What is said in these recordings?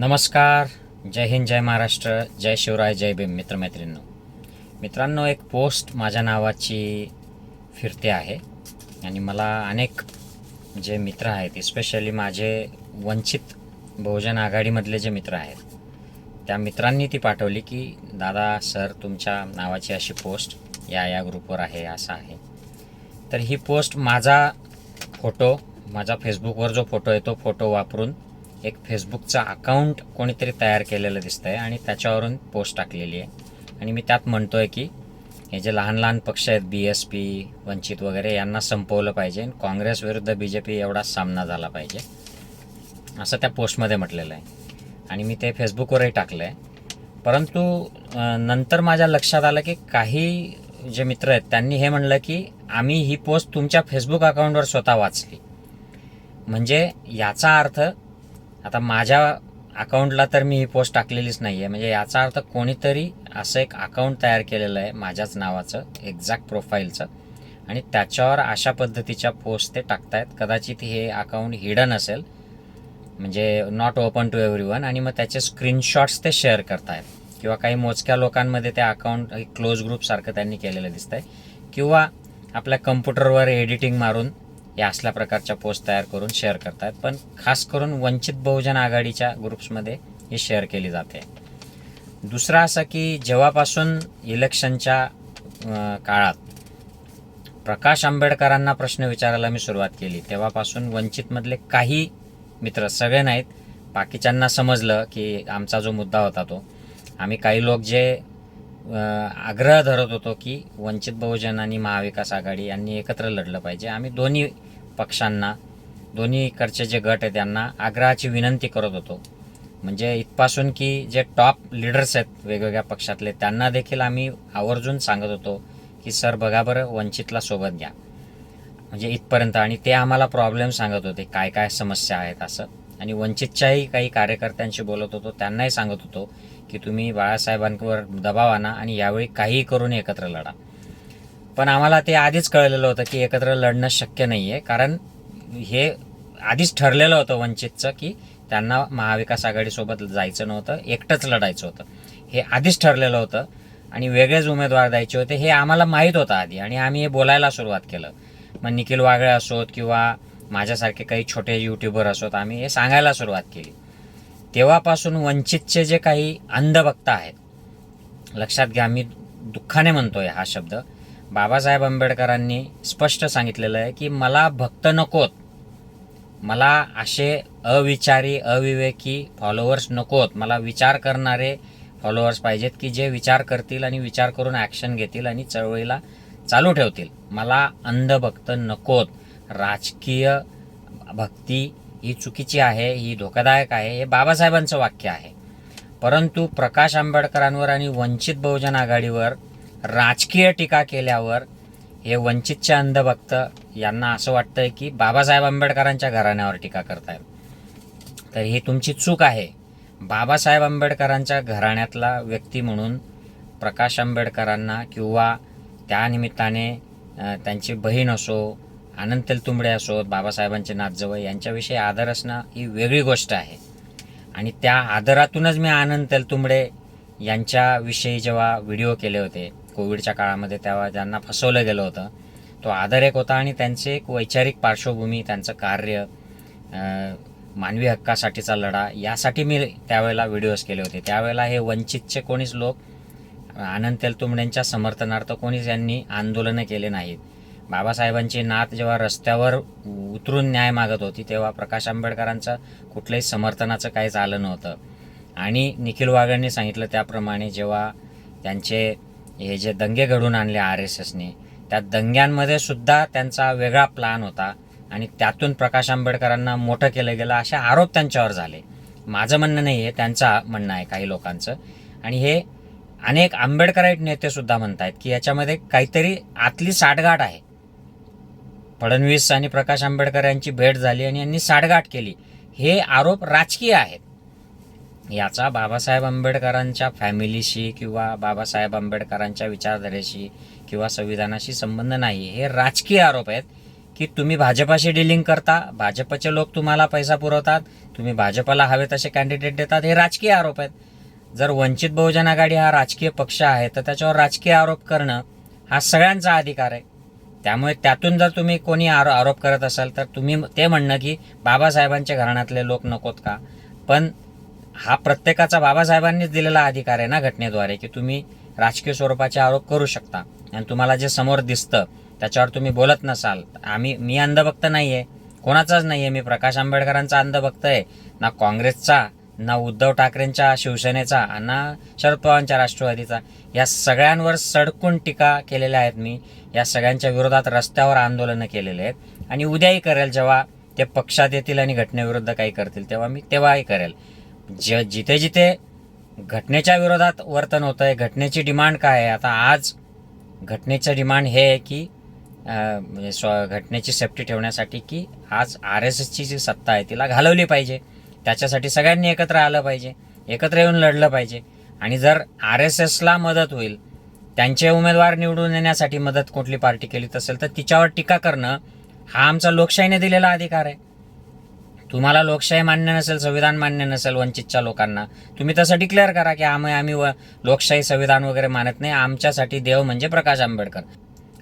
नमस्कार जय हिंद जय महाराष्ट्र जय शिवराय जय भीम मित्रमैत्रिणींनो. मित्रांनो एक पोस्ट माझ्या नावाची फिरते आहे आणि मला अनेक जे मित्र आहेत स्पेशली माझे वंचित बहुजन आघाडीमधले जे मित्र आहेत त्या मित्रांनी ती पाठवली की दादा सर तुमच्या नावाची अशी पोस्ट या या ग्रुपवर आहे असं आहे. तर ही पोस्ट माझा फोटो माझा फेसबुकवर जो फोटो आहे तो फोटो वापरून एक फेसबुकचा अकाउंट कोणीतरी तयार केलेलं दिसतंय आणि त्याच्यावरून पोस्ट टाकलेली आहे. आणि मी त्यात म्हणतोय की हे जे लहान लहान पक्ष आहेत बी एस पी वंचित वगैरे यांना संपवलं पाहिजे आणि काँग्रेस विरुद्ध बी जे पी एवढा सामना झाला पाहिजे. असं त्या पोस्टमध्ये म्हटलेलं आहे. आणि मी ते फेसबुकवरही टाकलं आहे परंतु नंतर माझ्या लक्षात आलं की काही जे मित्र आहेत त्यांनी हे म्हणलं की आम्ही ही पोस्ट तुमच्या फेसबुक अकाउंटवर स्वतः वाचली. म्हणजे याचा अर्थ आता माझ्या अकाउंटला तर मी ही पोस्ट टाकलेलीच नाही आहे म्हणजे याचा अर्थ कोणीतरी असं एक अकाउंट तयार केलेलं आहे माझ्याच नावाचं एक्झॅक्ट प्रोफाईलचं आणि त्याच्यावर अशा पद्धतीच्या पोस्ट ते टाकतायत. कदाचित हे अकाउंट हिडन असेल. म्हणजे not open to everyone आणि मग त्याचे स्क्रीनशॉट्स ते शेअर करतायत. किंवा काही मोजक्या लोकांमध्ये ते अकाउंट क्लोज ग्रुपसारखं त्यांनी केलेलं दिसतंय. किंवा आपल्या कम्प्युटरवर एडिटिंग मारून या असल्या प्रकारच्या पोस्ट तयार करून शेअर करतात पण खास करून वंचित बहुजन आघाडीच्या ग्रुप्समध्ये ही शेअर केली जाते. दुसरं असं की जेव्हापासून इलेक्शनच्या काळात प्रकाश आंबेडकरांना प्रश्न विचारायला मी सुरुवात केली तेव्हापासून वंचितमधले काही मित्र सगळे नाहीत. बाकीच्यांना समजलं की आमचा जो मुद्दा होता तो. आम्ही काही लोक जे आग्रह धरत होतो की वंचित बहुजन आणि महाविकास आघाडी यांनी एकत्र लढलं पाहिजे. आम्ही दोन्ही पक्षांना दोन्हीकडचे जे गट आहेत त्यांना आग्रहाची विनंती करत होतो. म्हणजे इथपासून की जे टॉप लिडर्स आहेत वेगवेगळ्या पक्षातले त्यांना देखील आम्ही आवर्जून सांगत होतो की सर बघा बरं वंचितला सोबत घ्या. म्हणजे इथपर्यंत आणि ते आम्हाला प्रॉब्लेम सांगत होते काय काय समस्या आहेत असं. आणि वंचितच्याही काही कार्यकर्त्यांशी बोलत होतो त्यांनाही सांगत होतो की तुम्ही बाळासाहेबांवर दबाव आणा आणि यावेळी काहीही करून एकत्र लढा. पण आम्हाला ते आधीच कळलेलं होतं की एकत्र लढणं शक्य नाही आहे कारण हे आधीच ठरलेलं होतं वंचितचं की त्यांना महाविकास आघाडीसोबत जायचं नव्हतं एकटंच लढायचं होतं. हे आधीच ठरलेलं होतं आणि वेगळेच उमेदवार द्यायचे होते हे आम्हाला माहीत होतं आधी आणि आम्ही हे बोलायला सुरुवात केलं. मग निखिल वागळे असोत किंवा माझ्यासारखे काही छोटे यूट्यूबर असोत आम्ही हे सांगायला सुरुवात केली. तेव्हापासून वंचितचे जे काही अंधभक्त आहेत लक्षात घ्या मी दुःखाने म्हणतोय हा शब्द बाबासाहेब आंबेडकरांनी स्पष्ट सांगितलेलं आहे की मला भक्त नकोत. मला असे अविचारी अविवेकी फॉलोअर्स नकोत. मला विचार करणारे फॉलोअर्स पाहिजेत की जे विचार करतील आणि विचार करून ॲक्शन घेतील आणि चळवळीला चालू ठेवतील. मला अंधभक्त नकोत. राजकीय भक्ती ही चुकीची आहे ही धोकादायक आहे हे बाबासाहेबांचं वाक्य आहे. परंतु प्रकाश आंबेडकरांवर आणि वंचित बहुजन आघाडीवर राजकीय टीका केल्यावर हे वंचितचे अंधभक्त यांना असं वाटतंय की बाबासाहेब आंबेडकरांच्या घराण्यावर टीका करतायत. तर ही तुमची चूक आहे. बाबासाहेब आंबेडकरांच्या घराण्यातला व्यक्ती म्हणून प्रकाश आंबेडकरांना किंवा त्यानिमित्ताने त्यांची बहीण असो आनंद तेलतुंबडे असोत बाबासाहेबांचे नातजवळ यांच्याविषयी आदर असणं ही वेगळी गोष्ट आहे. आणि त्या आदरातूनच मी आनंद तेलतुंबडे यांच्याविषयी जेव्हा व्हिडिओ केले होते कोविडच्या काळामध्ये तेव्हा ज्यांना फसवलं गेलं होतं तो आदर एक होता आणि त्यांचे एक वैचारिक पार्श्वभूमी त्यांचं कार्य मानवी हक्कासाठीचा लढा यासाठी मी त्यावेळेला व्हिडिओज केले होते. त्यावेळेला हे वंचितचे कोणीच लोक आनंद तेलतुंबड्यांच्या समर्थनार्थ कोणीच यांनी आंदोलनं केले नाहीत. बाबासाहेबांची नात जेव्हा रस्त्यावर उतरून न्याय मागत होती तेव्हा प्रकाश आंबेडकरांचं कुठल्याही समर्थनाचं काहीच आलं नव्हतं. आणि निखिल वाघांनी सांगितलं त्याप्रमाणे जेव्हा त्यांचे हे जे दंगे घडून आणले आर एस एसने त्या दंग्यांमध्ये सुद्धा त्यांचा वेगळा प्लान होता आणि त्यातून प्रकाश आंबेडकरांना मोठं केलं गेलं असे आरोप त्यांच्यावर झाले. माझं म्हणणं नाही आहे त्यांचं म्हणणं आहे काही लोकांचं. आणि हे अनेक आंबेडकराईट नेतेसुद्धा म्हणत आहेत की याच्यामध्ये काहीतरी आतली साठगाठ आहे. फडणवीस आणि प्रकाश आंबेडकर यांची भेट झाली आणि यांनी साठगाठ केली. हे आरोप राजकीय आहेत. याचा बाबासाहेब आंबेडकरांच्या फॅमिलीशी किंवा बाबासाहेब आंबेडकरांच्या विचारधारेशी किंवा संविधानाशी संबंध नाही. हे राजकीय आरोप आहेत की तुम्ही भाजपाशी डिलिंग करता भाजपचे लोक तुम्हाला पैसा पुरवतात तुम्ही भाजपला हवे तसे कॅन्डिडेट देतात हे राजकीय आरोप आहेत. जर वंचित बहुजन आघाडी हा राजकीय पक्ष आहे तर त्याच्यावर राजकीय आरोप करणं हा सगळ्यांचा अधिकार आहे. त्यामुळे त्यातून जर तुम्ही कोणी आरो आरोप करत असाल तर तुम्ही ते म्हणणं की बाबासाहेबांच्या घराण्यातले लोक नकोत का? पण हा प्रत्येकाचा बाबासाहेबांनीच दिलेला अधिकार आहे ना घटनेद्वारे की तुम्ही राजकीय स्वरूपाचे आरोप करू शकता. आणि तुम्हाला जे समोर दिसतं त्याच्यावर तुम्ही बोलत नसाल. आम्ही मी अंधभक्त नाही आहे कोणाचाच नाही आहे मी प्रकाश आंबेडकरांचा अंधभक्त आहे. ना काँग्रेसचा ना उद्धव ठाकरेंच्या शिवसेनेचा ना शरद पवारांच्या राष्ट्रवादीचा. या सगळ्यांवर सडकून टीका केलेल्या आहेत मी. या सगळ्यांच्या विरोधात रस्त्यावर आंदोलनं केलेले आहेत. आणि उद्याही करेल. जेव्हा ते पक्षात येतील आणि घटनेविरुद्ध काही करतील तेव्हा मी तेव्हाही करेल. ज जिथे जिथे घटनेच्या विरोधात वर्तन होतं आहे घटनेची डिमांड काय आहे? आता आज घटनेचं डिमांड हे आहे की म्हणजे स्व घटनेची सेफ्टी ठेवण्यासाठी की आज आर एस एसची जी सत्ता आहे तिला घालवली पाहिजे. त्याच्यासाठी सगळ्यांनी एकत्र आलं पाहिजे. एकत्र येऊन लढलं पाहिजे. आणि जर आर एस एसला मदत होईल त्यांचे उमेदवार निवडून येण्यासाठी मदत कुठली पार्टी केली असेल तर तिच्यावर टीका करणं हा आमचा लोकशाहीने दिलेला अधिकार आहे. तुम्हाला लोकशाही मान्य नसेल संविधान मान्य नसेल वंचितच्या लोकांना तुम्ही तसं डिक्लेअर करा की आम्ही आम्ही व- लोकशाही संविधान वगैरे मानत नाही. आमच्यासाठी देव म्हणजे प्रकाश आंबेडकर.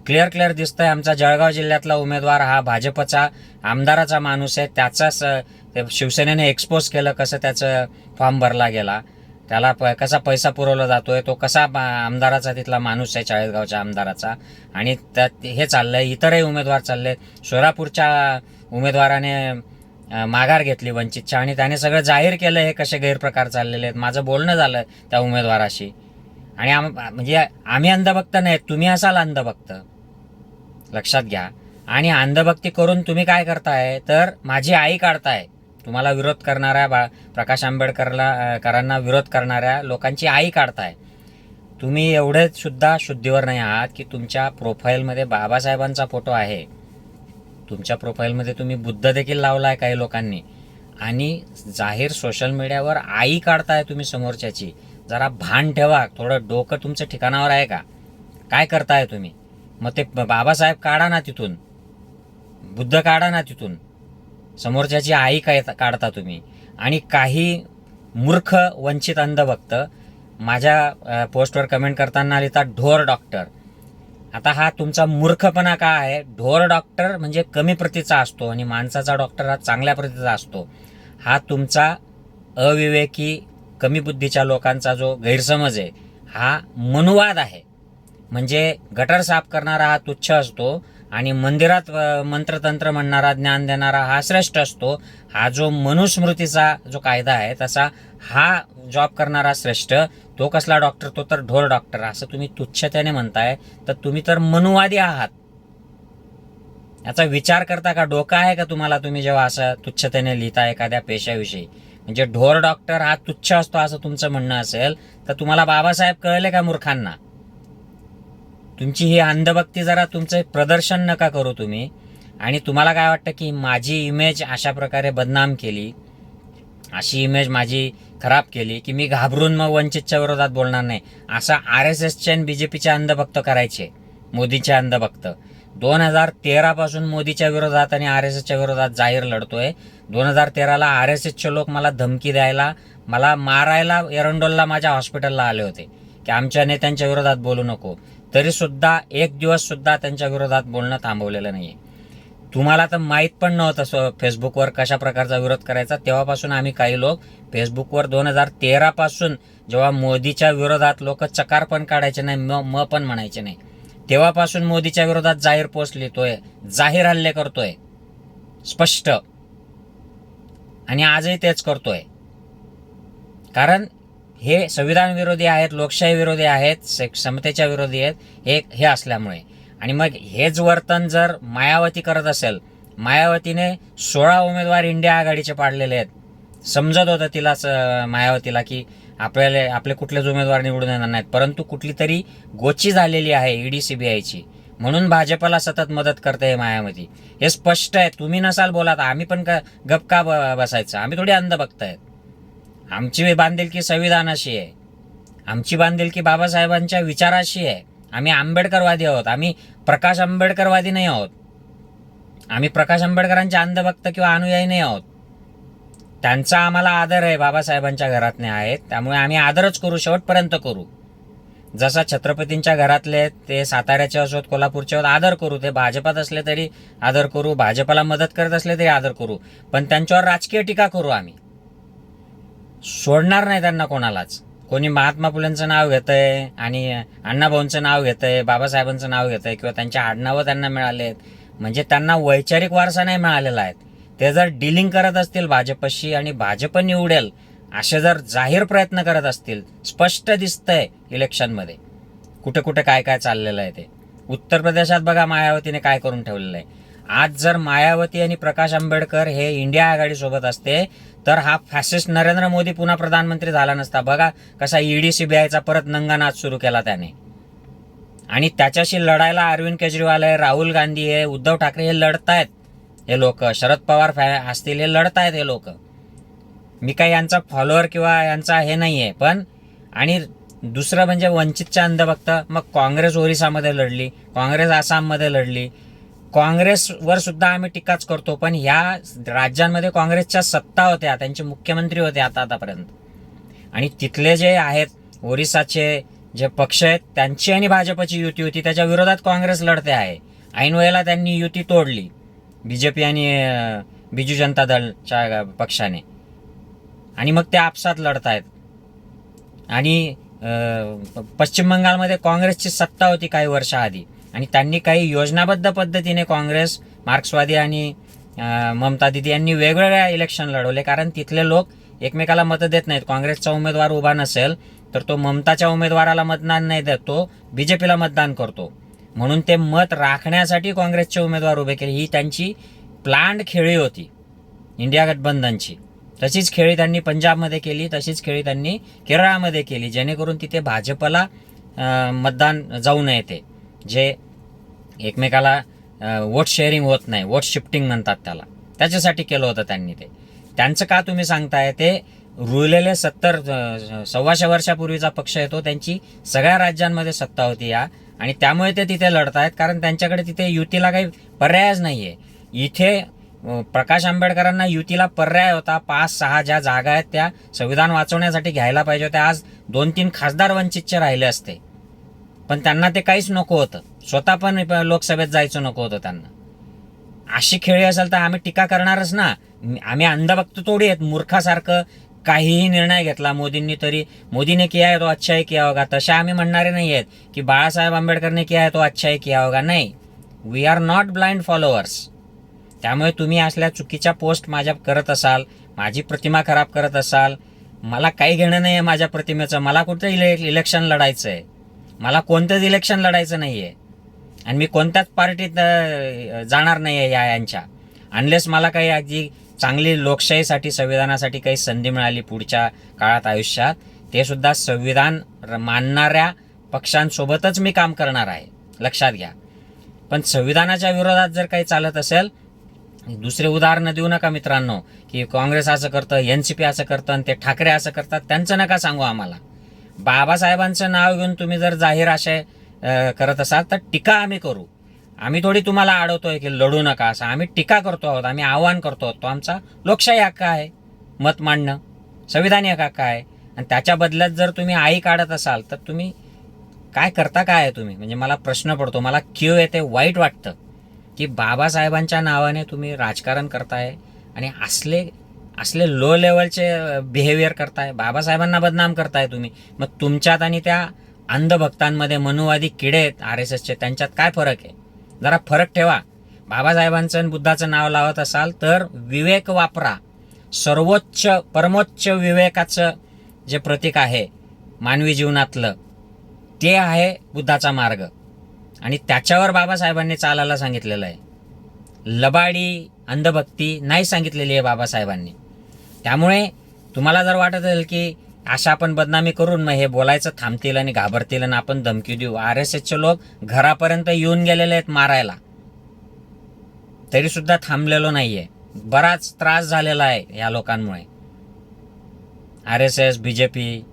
क्लिअर क्लिअर दिसतंय. आमचा जळगाव जिल्ह्यातला उमेदवार हा भाजपचा आमदाराचा माणूस आहे. त्याचाच ते शिवसेनेने एक्सपोज केलं कसं त्याचं फॉर्म भरला गेला. त्याला प कसा पैसा पुरवला जातोय तो कसा आमदाराचा तिथला माणूस आहे चाळीसगावच्या आमदाराचा. आणि त्यात हे चाललंय इतरही उमेदवार चालले सोलापूरच्या उमेदवाराने माघार घेतली वंचितच्या आणि त्याने सगळं जाहीर केलं हे कसे गैरप्रकार चाललेले आहेत? माझं बोलणं झालं त्या उमेदवाराशी. आणि आम म्हणजे आम्ही अंधभक्त नाही तुम्ही असाल अंधभक्त. लक्षात घ्या. आणि अंधभक्ती करून तुम्ही काय करताय? तर माझी आई काढताय. तुम्हाला विरोध करणाऱ्या बा प्रकाश आंबेडकरला करांना विरोध करणाऱ्या लोकांची आई काढताय. तुम्ही एवढेच सुद्धा शुद्धीवर नाही आहात की तुमच्या प्रोफाईलमध्ये बाबासाहेबांचा फोटो आहे. तुमच्या प्रोफाईलमध्ये तुम्ही बुद्ध देखील लावला आहे काही लोकांनी. आणि जाहीर सोशल मीडियावर आई काढताय तुम्ही समोरच्याची. जरा भान ठेवा थोडं डोकं तुमचं ठिकाणावर आहे का? काय करताय तुम्ही? मग ते बाबासाहेब काढा ना तिथून. बुद्ध काढा ना तिथून. समोरच्याची आई काय काढता तुम्ही. आणि काही मूर्ख वंचित अंधभक्त माझ्या पोस्टवर कमेंट करताना लिहितात ढोर डॉक्टर. आता हा तुमचा मूर्खपणा का आहे? ढोर डॉक्टर म्हणजे कमी प्रतीचा असतो आणि माणसाचा डॉक्टर हा चांगल्या प्रतीचा असतो. हा तुमचा अविवेकी कमी बुद्धीच्या लोकांचा जो गैरसमज आहे हा मनुवाद आहे. म्हणजे गटर साफ करणारा हा तुच्छ असतो आणि मंदिरात मंत्रतंत्र म्हणणारा ज्ञान देणारा हा श्रेष्ठ असतो. हा जो मनुस्मृतीचा जो कायदा आहे तसा हा जॉब करणारा श्रेष्ठ तो कसला डॉक्टर तो तर ढोर डॉक्टर असं तुम्ही तुच्छतेने म्हणताय तर तुम्ही तर मनुवादी आहात. याचा विचार करता का? डोका आहे का तुम्हाला तुम्ही जेव्हा असं तुच्छतेने लिहिता एखाद्या पेशाविषयी? म्हणजे ढोर डॉक्टर हा तुच्छ असतो असं तुमचं म्हणणं असेल तर तुम्हाला बाबासाहेब कळले का मूर्खांना? तुमची ही अंधभक्ती जरा तुमचं प्रदर्शन नका करू तुम्ही. आणि तुम्हाला काय वाटतं की माझी इमेज अशा प्रकारे बदनाम केली? अशी इमेज माझी खराब केली की मी घाबरून मग वंचितच्या विरोधात बोलणार नाही. असं आर एस एसचे आणि बी जे पीचे अंधभक्त करायचे. मोदीचे अंधभक्त. दोन हजार तेरापासून मोदीच्या विरोधात आणि आर एस एसच्या विरोधात जाहीर लढतोय. दोन हजार तेराला आर एस एसचे लोक मला धमकी द्यायला मला मारायला एरंडोलला माझ्या हॉस्पिटलला आले होते. की आमच्या नेत्यांच्या विरोधात बोलू नको. तरीसुद्धा एक दिवससुद्धा त्यांच्या विरोधात बोलणं थांबवलेलं नाहीये. तुम्हाला तर माहीत पण नव्हतं असं फेसबुकवर कशा प्रकारचा विरोध करायचा. तेव्हापासून आम्ही काही लोक फेसबुकवर दोन हजार तेरापासून जेव्हा मोदीच्या विरोधात लोक चकार पण काढायचे नाही म म पण म्हणायचे नाही. तेव्हापासून मोदीच्या विरोधात जाहीर पोस्ट लिहितोय जाहीर हल्ले करतोय. स्पष्ट. आणि आजही तेच करतोय. कारण हे संविधान विरोधी आहेत लोकशाही विरोधी आहेत से- समतेच्या विरोधी आहेत हे हे असल्यामुळे. आणि मग हेच वर्तन जर मायावती करत असेल मायावतीने सोळा उमेदवार इंडिया आघाडीचे पाडलेले आहेत. समजत होतं तिलाच मायावतीला की आपल्याला आपले कुठलेच उमेदवार निवडून येणार नाहीत. परंतु कुठली तरी गोची झालेली आहे ईडी सीबीआयची म्हणून भाजपला सतत मदत करते हे मायावती. हे स्पष्ट आहे. तुम्ही नसाल बोलात आम्ही पण का गपका ब- बसायचं? आम्ही थोडी अंध बघतायत आमची बांधिलकी संविधानाशी आहे. आमची बांधिलकी बाबासाहेबांच्या विचाराशी आहे. आम्ही आंबेडकरवादी आहोत. आम्ही प्रकाश आंबेडकरवादी नाही आहोत. आम्ही प्रकाश आंबेडकरांचे अंधभक्त किंवा अनुयायी नाही आहोत. त्यांचा आम्हाला आदर आहे बाबासाहेबांच्या घरातले आहेत त्यामुळे आम्ही आदरच करू शेवटपर्यंत करू. जसा छत्रपतींच्या घरातले ते साताऱ्याचे असोत कोल्हापूरचे असोत आदर करू. ते भाजपात असले तरी आदर करू भाजपाला मदत करत असले तरी आदर करू. पण त्यांच्यावर राजकीय टीका करू आम्ही. सोडणार नाही त्यांना कोणालाच. कोणी महात्मा फुलेंचं नाव घेतंय आणि अण्णाभाऊंचं नाव घेतंय बाबासाहेबांचं नाव घेतंय किंवा त्यांच्या आडनावं त्यांना मिळाले आहेत म्हणजे त्यांना वैचारिक वारसा नाही मिळालेला आहे. ते जर डिलिंग करत असतील भाजपशी आणि भाजप निवडेल असे जर जाहीर प्रयत्न करत असतील स्पष्ट दिसतंय इलेक्शनमध्ये. कुठे कुठे काय काय चाललेलं आहे ते. उत्तर प्रदेशात बघा मायावतीने काय करून ठेवलेलं आहे. आज जर मायावती आणि प्रकाश आंबेडकर हे इंडिया आघाडीसोबत असते तर हा फॅसिस्ट नरेंद्र मोदी पुन्हा प्रधानमंत्री झाला नसता. बघा कसा ईडी सीबीआयचा परत नंगानाच सुरू केला त्याने. आणि त्याच्याशी लढायला अरविंद केजरीवाल आहे राहुल गांधी आहे उद्धव ठाकरे हे लढतायत हे लोक. शरद पवार फॅ असतील हे लढतायत हे लोक. मी काही यांचा फॉलोअर किंवा यांचा हे नाही आहे पण आणि दुसरं म्हणजे वंचितच्या अंधभक्त. मग काँग्रेस ओरिसामध्ये लढली काँग्रेस आसाममध्ये लढली काँग्रेसवर सुद्धा आम्ही टीकाच करतो पण ह्या राज्यांमध्ये काँग्रेसच्या सत्ता होत्या त्यांचे मुख्यमंत्री होते आता आतापर्यंत. आणि तिथले जे आहेत ओरिसाचे जे पक्ष आहेत त्यांची आणि भाजपची युती होती त्याच्या विरोधात काँग्रेस लढते आहे. ऐन वेळेला त्यांनी युती तोडली बी जे पी आणि बीजू बिजू जनता दलच्या पक्षाने. आणि मग ते आपसात लढत आहेत आणि पश्चिम बंगालमध्ये काँग्रेसची सत्ता होती काही वर्षाआधी. आणि त्यांनी काही योजनाबद्ध पद्धतीने काँग्रेस मार्क्सवादी आणि ममता दिदी यांनी वेगवेगळ्या इलेक्शन लढवले. कारण तिथले लोक एकमेकाला मतं देत नाहीत. काँग्रेसचा उमेदवार उभा नसेल तर तो ममताच्या उमेदवाराला मतदान नाही देत. तो पीला मतदान करतो. म्हणून ते मत राखण्यासाठी काँग्रेसचे उमेदवार उभे केले. ही त्यांची प्लांड खेळी होती. इंडिया गठबंधनची. तशीच खेळी त्यांनी पंजाबमध्ये केली. तशीच खेळी त्यांनी केरळामध्ये केली. जेणेकरून तिथे भाजपला मतदान जाऊ नये ते. जे एकमेकाला वोट शेअरिंग होत नाही वोट शिफ्टिंग म्हणतात त्याला. त्याच्यासाठी केलं होतं त्यांनी ते. त्यांचं का तुम्ही सांगताय? ते रुळलेले सत्तर सव्वाशे वर्षापूर्वीचा पक्ष येतो त्यांची सगळ्या राज्यांमध्ये सत्ता होती या. आणि त्यामुळे ते तिथे लढत आहेत कारण त्यांच्याकडे तिथे युतीला काही पर्यायच नाही आहे इथे प्रकाश आंबेडकरांना युतीला पर्याय होता पाच सहा ज्या जागा आहेत त्या संविधान वाचवण्यासाठी घ्यायला पाहिजे होत्या. आज दोन तीन खासदार वंचितचे राहिले असते. पण त्यांना ते काहीच नको होतं. स्वतः पण लोकसभेत जायचं नको होतं त्यांना. अशी खेळी असेल तर आम्ही टीका करणारच ना. आम्ही अंधभक्त थोडी आहेत. मूर्खासारखं काहीही निर्णय घेतला. मोदींनी तरी मोदीने किया है तो अच्छा ही किया होगा. तसे आम्ही म्हणणारे नाही आहेत की बाळासाहेब आंबेडकरने किया है तो अच्छा ही किया होगा. नाही. We are not blind followers त्यामुळे तुम्ही असल्या चुकीच्या पोस्ट माझ्या करत असाल माझी प्रतिमा खराब करत असाल मला काही घेणं नाही आहे माझ्या प्रतिमेचं. मला कुठं इले इलेक्शन लढायचं आहे मला कोणतंच इलेक्शन लढायचं नाही आहे आणि मी कोणत्याच पार्टीत जाणार नाही आहे या यांच्या. अनलेस मला काही अगदी चांगली लोकशाहीसाठी संविधानासाठी काही संधी मिळाली पुढच्या काळात आयुष्यात ते सुद्धा संविधान र- मानणाऱ्या पक्षांसोबतच मी काम करणार आहे. लक्षात घ्या. पण संविधानाच्या विरोधात जर काही चालत असेल दुसरे उदाहरणं देऊ नका मित्रांनो की काँग्रेस असं करतं एन सी पी असं करतं आणि ते ठाकरे असं करतात त्यांचं नका सांगू आम्हाला. बाबासाहेबांचं नाव घेऊन तुम्ही जर जाहीर आशय करत असाल तर टीका आम्ही करू. आम्ही थोडी तुम्हाला अडवतोय की लढू नका असं. आम्ही टीका करतो आहोत आम्ही आव्हान करतो आहोत. तो आमचा लोकशाही हक्क आहे मत मांडणं. संविधानिक हक्क आहे. आणि त्याच्या बदल्यात जर तुम्ही आई काढत असाल तर तुम्ही काय करता काय आहे तुम्ही? म्हणजे मला प्रश्न पडतो मला क्यू येते वाईट वाटतं की बाबासाहेबांच्या नावाने तुम्ही राजकारण करताय आणि असले असले लो लेवलचे बिहेवियर करताय बाबासाहेबांना बदनाम करताय तुम्ही मग तुमच्यात आणि त्या अंधभक्तांमध्ये मनुवादी किडे आहेत आर एस एसचे त्यांच्यात काय फरक आहे? जरा फरक ठेवा. बाबासाहेबांचं आणि बुद्धाचं नाव लावत असाल तर विवेक वापरा. सर्वोच्च परमोच्च विवेकाचं जे प्रतीक आहे मानवी जीवनातलं ते आहे बुद्धाचा मार्ग. आणि त्याच्यावर बाबासाहेबांनी चालायला सांगितलेलं आहे. लबाडी अंधभक्ती नाही सांगितलेली आहे बाबासाहेबांनी. त्यामुळे तुम्हाला जर वाटत असेल की अशा आपण बदनामी करून मग हे बोलायचं थांबतील आणि घाबरतील आणि आपण धमकी देऊ. आर एस एसचे लोक घरापर्यंत येऊन गेलेले आहेत मारायला. तरीसुद्धा थांबलेलो नाही आहे बराच त्रास झालेला आहे या लोकांमुळे. R S S B J P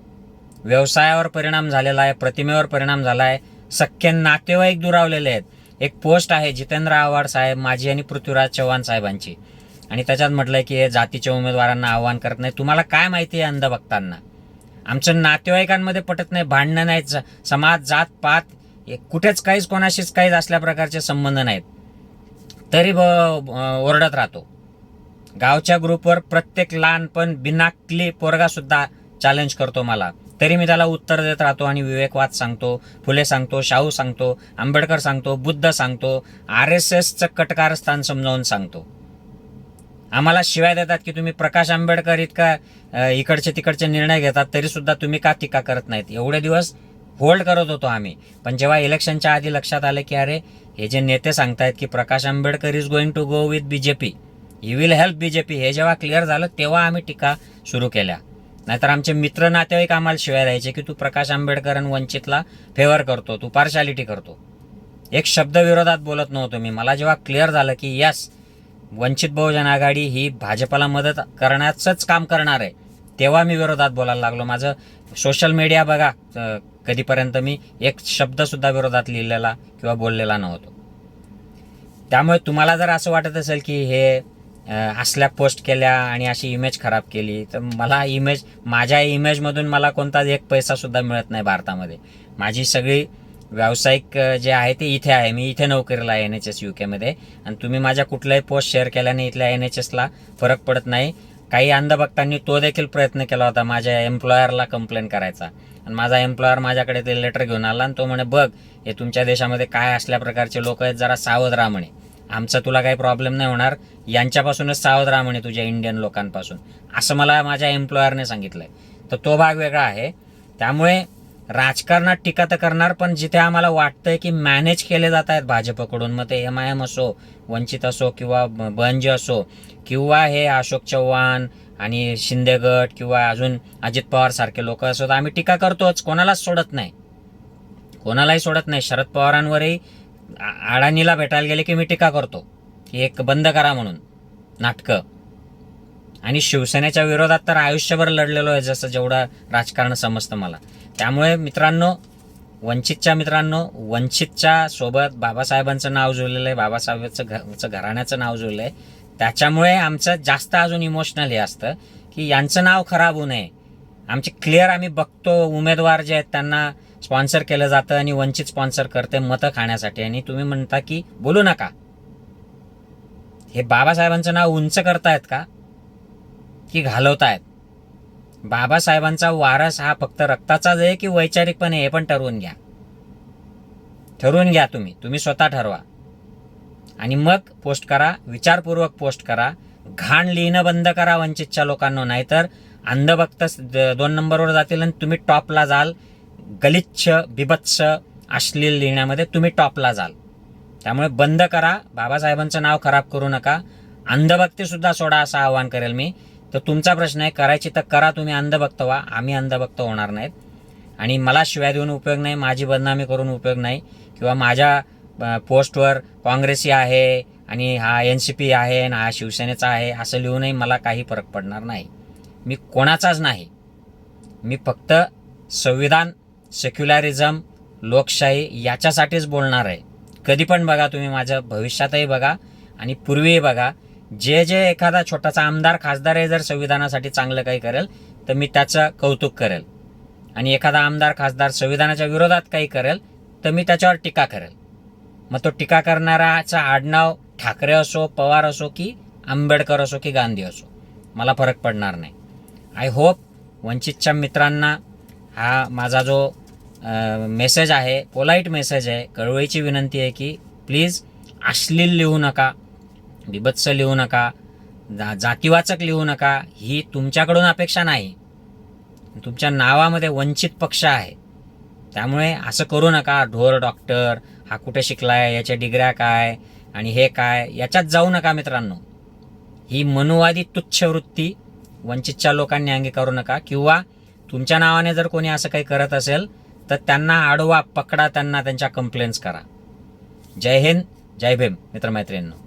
व्यवसायावर परिणाम झालेला आहे प्रतिमेवर परिणाम झाला आहे. सख्य नातेवाईक दुरावलेले आहेत. एक पोस्ट आहे जितेंद्र आव्हाड साहेब माझी आणि पृथ्वीराज चव्हाण साहेबांची. आणि त्याच्यात म्हटलंय की हे जातीच्या उमेदवारांना आव्हान करत नाही. तुम्हाला काय माहिती आहे अंध बघताना आमचं नातेवाईकांमध्ये पटत नाही भांडणं नाहीत समाज जात पात हे कुठेच काहीच कोणाशीच काहीच असल्या प्रकारचे संबंध नाहीत. तरी ब ओरडत राहतो. गावच्या ग्रुपवर प्रत्येक लहानपण बिनाकली पोरगासुद्धा चॅलेंज करतो मला. तरी मी त्याला उत्तर देत राहतो आणि विवेकवाद सांगतो फुले सांगतो शाहू सांगतो आंबेडकर सांगतो बुद्ध सांगतो आर एस एसचं कटकारस्थान समजावून सांगतो. आम्हाला शिवाय देतात की तुम्ही प्रकाश आंबेडकर इतका इकडचे तिकडचे निर्णय घेतात तरीसुद्धा तुम्ही का टीका करत नाहीत? एवढे दिवस होल्ड करत होतो आम्ही. पण जेव्हा इलेक्शनच्या आधी लक्षात आलं की अरे हे जे नेते सांगतायत की Prakash Ambedkar is going to go with B J P he will help B J P हे जेव्हा क्लिअर झालं तेव्हा आम्ही टीका सुरू केल्या. नाहीतर आमचे मित्र नातेवाईक आम्हाला शिवाय द्यायचे की तू प्रकाश आंबेडकर आणि वंचितला फेवर करतो तू पार्शालिटी करतो. एक शब्द विरोधात बोलत नव्हतो मी. मला जेव्हा क्लिअर झालं की यस वंचित बहुजन आघाडी ही भाजपला मदत करण्याचंच काम करणार आहे. तेव्हा मी विरोधात बोलायला लागलो. माझं सोशल मीडिया बघा. कधीपर्यंत मी एक शब्दसुद्धा विरोधात लिहिलेला किंवा बोललेला नव्हतो. त्यामुळे तुम्हाला जर असं वाटत असेल की हे असल्या पोस्ट केल्या आणि अशी इमेज खराब केली तर मला इमेज माझ्या इमेजमधून मला कोणताच एक पैसासुद्धा मिळत नाही भारतामध्ये. माझी सगळी व्यावसायिक जे आहे ते इथे आहे. मी इथे नोकरीला आहे एन एच एस यू केमध्ये आणि तुम्ही माझ्या कुठलाही पोस्ट शेअर केल्याने इथल्या एन एच एसला फरक पडत नाही. काही अंधभक्तांनी तो देखील प्रयत्न केला होता माझ्या एम्प्लॉयरला कंप्लेंट करायचा. आणि माझा एम्प्लॉयर माझ्याकडे ते लेटर घेऊन आला आणि तो म्हणे बघ हे तुमच्या देशामध्ये काय असल्या प्रकारचे लोक आहेत जरा सावध राहा म्हणे. आमचा तुला काही प्रॉब्लेम नाही होणार. यांच्यापासूनच सावध राहा म्हणे तुझ्या इंडियन लोकांपासून. असं मला माझ्या एम्प्लॉयरने सांगितलं आहे तर तो भाग वेगळा आहे. त्यामुळे राजकारणात टीका तर करणार पण जिथे आम्हाला वाटतंय की मॅनेज केले जात आहेत भाजपकडून मग ते एम आय एम असो वंचित असो किंवा ब- असो किंवा हे अशोक चव्हाण आणि शिंदेगड किंवा अजून अजित पवार सारखे लोक असो तर आम्ही टीका करतोच कोणालाच सोडत नाही. कोणालाही सोडत नाही. शरद पवारांवरही अडाणीला भेटायला गेले की मी टीका करतो. की एक बंद करा म्हणून नाटकं. आणि शिवसेनेच्या विरोधात तर आयुष्यभर लढलेलो आहे जसं जेवढं राजकारण समजतं मला. त्यामुळे मित्रांनो वंचितच्या मित्रांनो वंचितच्या सोबत बाबासाहेबांचं नाव जुळलेलं आहे बाबासाहेबांचं घरचं घराण्याचं नाव जुळलं आहे त्याच्यामुळे आमचं जास्त अजून इमोशनल हे असतं की यांचं नाव खराब होऊ नये. आमचे क्लिअर आम्ही बघतो उमेदवार जे आहेत त्यांना स्पॉन्सर केलं जातं आणि वंचित स्पॉन्सर करते मतं खाण्यासाठी. आणि तुम्ही म्हणता की बोलू नका. हे बाबासाहेबांचं नाव उंच करतायत का? की घालवतायत. बाबासाहेबांचा वारस हा फक्त रक्ताचाच आहे की वैचारिकपणे हे पण ठरवून घ्या? ठरवून घ्या तुम्ही. तुम्ही स्वतः ठरवा. आणि मग पोस्ट करा विचारपूर्वक पोस्ट करा. घाण लिहिणं बंद करा वंचितच्या लोकांना नाहीतर अंधभक्त द- दोन नंबरवर जातील आणि तुम्ही टॉपला जाल. गलिच्छ बिभत्स अश्लील लिहिण्यामध्ये तुम्ही टॉपला जाल. त्यामुळे बंद करा. बाबासाहेबांचं नाव खराब करू नका. अंधभक्तीसुद्धा सोडा असं आवाहन करेल मी. तर तुमचा प्रश्न आहे करायची तर करा तुम्ही अंधभक्त व्हा. आम्ही अंधभक्त होणार नाहीत. आणि मला शिवाय देऊन उपयोग नाही माझी बदनामी करून उपयोग नाही. किंवा माझ्या पोस्टवर काँग्रेसी आहे आणि हा एन सी पी आहे आणि हा शिवसेनेचा आहे असं लिहूनही मला काही फरक पडणार नाही. मी कोणाचाच नाही. मी फक्त संविधान सेक्युलरिझम लोकशाही याच्यासाठीच बोलणार आहे. कधी पण बघा तुम्ही माझं भविष्यातही बघा आणि पूर्वीही बघा. जे जे एखादा छोटासा आमदार खासदार आहे जर संविधानासाठी चांगलं काही करेल तर मी त्याचं कौतुक करेल. आणि एखादा आमदार खासदार संविधानाच्या विरोधात काही करेल तर मी त्याच्यावर टीका करेल. मग तो टीका करणाराचा आडनाव ठाकरे असो पवार असो की आंबेडकर असो की गांधी असो मला फरक पडणार नाही. आय होप वंचितच्या मित्रांना हा माझा जो मेसेज आहे पोलाईट मेसेज आहे कळवळीची विनंती आहे की प्लीज अश्लील लिहू नका. बिभत्स लिहू नका जा जातीवाचक लिहू नका ही तुमच्याकडून अपेक्षा नाही. तुमच्या नावामध्ये वंचित पक्ष आहे. त्यामुळे असं करू नका ढोर डॉक्टर हा कुठे शिकलाय याच्या डिग्र्या काय आणि हे काय याच्यात जाऊ नका मित्रांनो. ही मनुवादी तुच्छ वृत्ती वंचितच्या लोकांनी अंगीकारू नका किंवा तुमच्या नावाने जर कोणी असं काही करत असेल तर त्यांना आडवा पकडा त्यांना त्यांच्या कंप्लेंट्स करा. जय हिंद जय भीम मित्रमैत्रिणींनो.